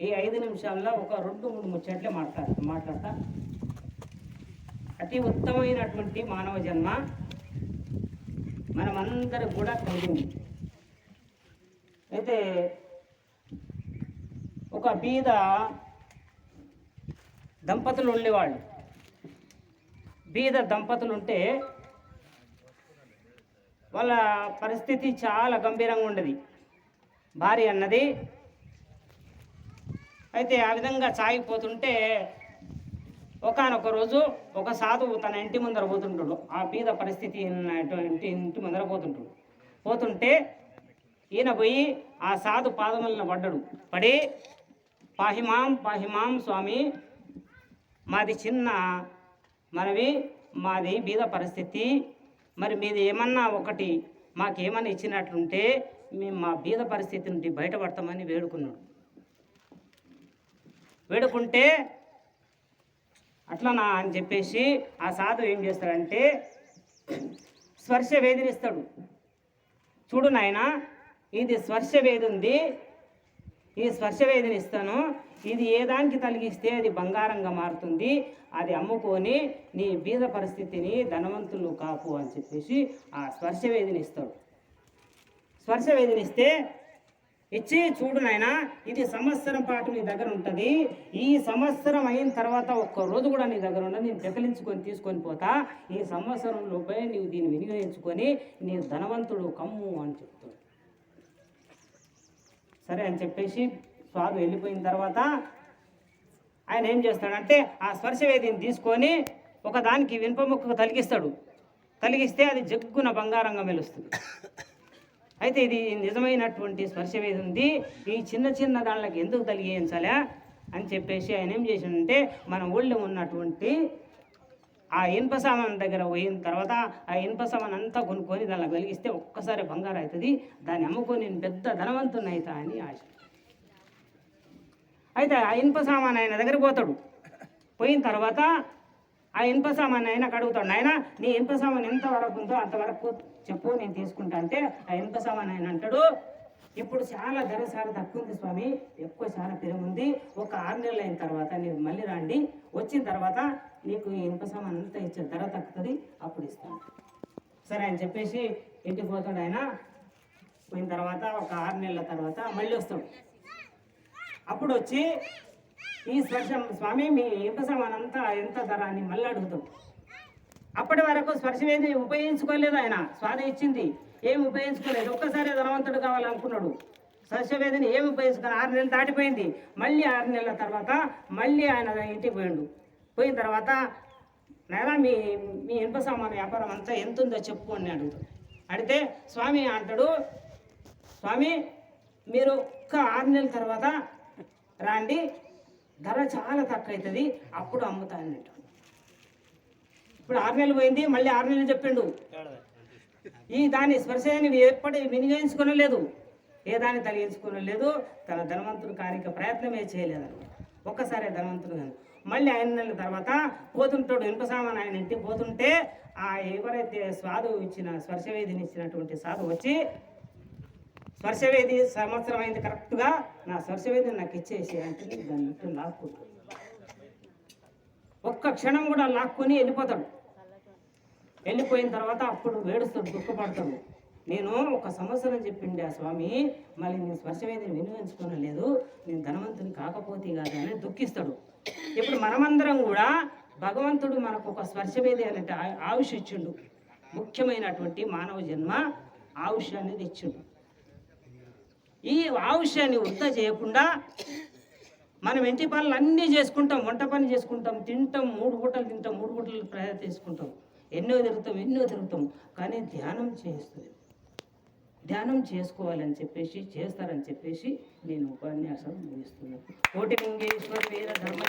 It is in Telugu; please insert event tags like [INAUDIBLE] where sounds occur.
ఈ ఐదు నిమిషాల్లో ఒక రెండు మూడు ముచ్చట్లు మాట్లాడతా మాట్లాడతా. అతి ఉత్తమమైనటువంటి మానవ జన్మ మనమందరికి కూడా కలిగింది అయితే ఒక బీద దంపతులు ఉండేవాళ్ళు. బీద దంపతులు ఉంటే వాళ్ళ పరిస్థితి చాలా గంభీరంగా ఉండేది. భార్య అన్నది అయితే ఆ విధంగా సాగిపోతుంటే ఒకనొక రోజు ఒక సాధువు తన ఇంటి ముందర పోతుంటాడు. ఆ బీద పరిస్థితి ఉన్నటువంటి ఇంటి ముందర పోతుంటాడు. పోతుంటే ఈయన పోయి ఆ సాధు పాదములను పడ్డాడు. పడి పాహిమాం పాహిమాం స్వామి మాది చిన్న మనవి మాది బీద పరిస్థితి. మరి మీది ఏమన్నా ఒకటి మాకేమన్నా ఇచ్చినట్లుంటే మేము మా బీద పరిస్థితి నుండి బయటపడతామని వేడుకున్నాడు. వేడుకుంటే అట్లనా అని చెప్పేసి ఆ సాధువు ఏం చేస్తాడంటే స్పర్శ వేదినిస్తాడు చూడు నాయన ఇది స్పర్శ వేది ఉంది. ఈ స్పర్శ వేదిని ఇస్తాను ఇది ఏ దానికి తలిగిస్తే అది బంగారంగా మారుతుంది. అది అమ్ముకొని నీ బీద పరిస్థితిని ధనవంతులు కాపు అని చెప్పేసి ఆ స్పర్శ వేదిని ఇస్తాడు స్పర్శ వేదిని ఇస్తే ఇచ్చి చూడు నాయన ఇది సంవత్సరం పాటు నీ దగ్గర ఉంటుంది. ఈ సంవత్సరం అయిన తర్వాత ఒక్క రోజు కూడా నీ దగ్గర ఉండదు. నేను పెకలించుకొని తీసుకొని పోతా. ఈ సంవత్సరం లోపే నీవు దీన్ని వినియోగించుకొని నీ ధనవంతుడు కమ్ము అని చెప్తాడు. సరే అని చెప్పేసి స్వాదు వెళ్ళిపోయిన తర్వాత ఆయన ఏం చేస్తాడంటే ఆ స్పర్శవేదిని తీసుకొని ఒకదానికి దానికి ముక్కకు తలిగిస్తాడు. తలిగిస్తే అది జగ్గున బంగారంగా మెలుస్తుంది. [LAUGHS] అయితే ఇది నిజమైనటువంటి స్పర్శవేది ఉంది. ఈ చిన్న చిన్న దానిలకు ఎందుకు తలిగించాలా అని చెప్పేసి ఆయన ఏం చేసిందంటే మన ఊళ్ళో ఉన్నటువంటి ఆ ఇనుప సామాన్ దగ్గర పోయిన తర్వాత ఆ ఇనుప సామాన్ అంతా కొనుక్కొని దానిలో వెలిగిస్తే ఒక్కసారి బంగారు అవుతుంది. దాన్ని అమ్ముకొని నేను పెద్ద ధనవంతుని అవుతా అని ఆశ. అయితే ఆ ఇనుప సామాన్ ఆయన దగ్గర పోతాడు. పోయిన తర్వాత ఆ ఇనుప సామాన్ ఆయన అడుగుతాడు ఆయన నీ ఇనుప సామాన్ ఎంత వరకు ఉందో అంతవరకు చెప్పు నేను తీసుకుంటా. అంటే ఆ ఇనుప సామాన్ ఆయన అంటాడు ఇప్పుడు చాలా ధర చాలా తక్కువ ఉంది స్వామి ఎక్కువ చాలా పెరుగుంది. ఒక ఆరు నెలలు అయిన తర్వాత నేను మళ్ళీ రండి వచ్చిన తర్వాత నీకు ఈ ఇనుప సామాన్ అంతా ఇచ్చే ధర తక్కుతుంది అప్పుడు ఇస్తాను. సరే అని చెప్పేసి ఇంటికి పోతాడు ఆయన. పోయిన తర్వాత ఒక ఆరు నెలల తర్వాత మళ్ళీ వస్తాడు. అప్పుడు వచ్చి ఈ స్పర్శం స్వామి మీ ఇనుప సామాన్ అంతా ఎంత ధర అని మళ్ళీ అడుగుతాం. అప్పటి వరకు స్పర్శవేది ఉపయోగించుకోలేదు ఆయన. స్వాద ఇచ్చింది. ఏం ఉపయోగించుకోలేదు. ఒక్కసారి ధనవంతుడు కావాలనుకున్నాడు. స్పర్శవేదిని ఏమి ఉపయోగించుకుని ఆరు నెలలు దాటిపోయింది. మళ్ళీ ఆరు నెలల తర్వాత మళ్ళీ ఆయన ఇంటికి పోయిండు. పోయిన తర్వాత నాయనా మీ మీ ఇనుప సామాన్ వ్యాపారం అంతా ఎంత ఉందో చెప్పు అని అడుగుతాడు అడిగితే స్వామి అంటాడు. స్వామి మీరు ఒక్క ఆరు నెలల తర్వాత రాండి. ధర చాలా తక్కువ అవుతుంది అప్పుడు అమ్ముతాను అన్నట్టు ఇప్పుడు ఆరు నెలలు పోయింది మళ్ళీ ఆరు నెలలు చెప్పిండు. ఈ దాని స్పర్శని ఎప్పటి వినియోగించుకోలేదు ఏ దాన్ని తగిలించుకోలేదు తన ధనవంతుడు కానిక ప్రయత్నమే చేయలేదు ఒక్కసారి ధనవంతుడు కాదు. మళ్ళీ ఐదు నెలల తర్వాత పోతుంటాడు ఇనుప సామాన్ ఆయన ఇంటికి పోతుంటే ఆ ఎవరైతే స్వాదు ఇచ్చిన స్పర్శవేదిని ఇచ్చినటువంటి సాధు వచ్చి స్పర్శవేది సంవత్సరం అయింది కరెక్ట్గా? నా స్పర్శవేదిని నాకు ఇచ్చేసి అంటే దాన్ని ఇట్లా లాక్కుంటాడు ఒక్క క్షణం కూడా లాక్కొని వెళ్ళిపోతాడు. వెళ్ళిపోయిన తర్వాత అప్పుడు వేడుస్తాడు దుఃఖపడతాడు. నేను ఒక సంవత్సరం చెప్పిండే ఆ స్వామి మళ్ళీ నేను స్పర్శవేదిని వినియోగించుకోనలేదు నేను ధనవంతుని కాకపోతే కాదు అని దుఃఖిస్తాడు. ఇప్పుడు మనమందరం కూడా భగవంతుడు మనకు ఒక స్పర్శవేది అనేది ఆయుష్ ఇచ్చిండు. ముఖ్యమైనటువంటి మానవ జన్మ ఆయుష్ అనేది ఇచ్చిండు. ఈ ఆవిషయాన్ని వృత్త చేయకుండా మనం ఇంటి పనులు అన్నీ చేసుకుంటాం వంట పని చేసుకుంటాం తింటాం మూడు పూటలు తింటాం మూడు పూటలు ప్రయాణం చేసుకుంటాం. ఎన్నో తిరుగుతాం ఎన్నో తిరుగుతాం. కానీ ధ్యానం చేస్తుంది. ధ్యానం చేసుకోవాలని చెప్పేసి చేస్తారని చెప్పేసి నేను ఉపన్యాసం ముగిస్తున్నాను. కోటి లింగేశ్వర వీర ధర్మ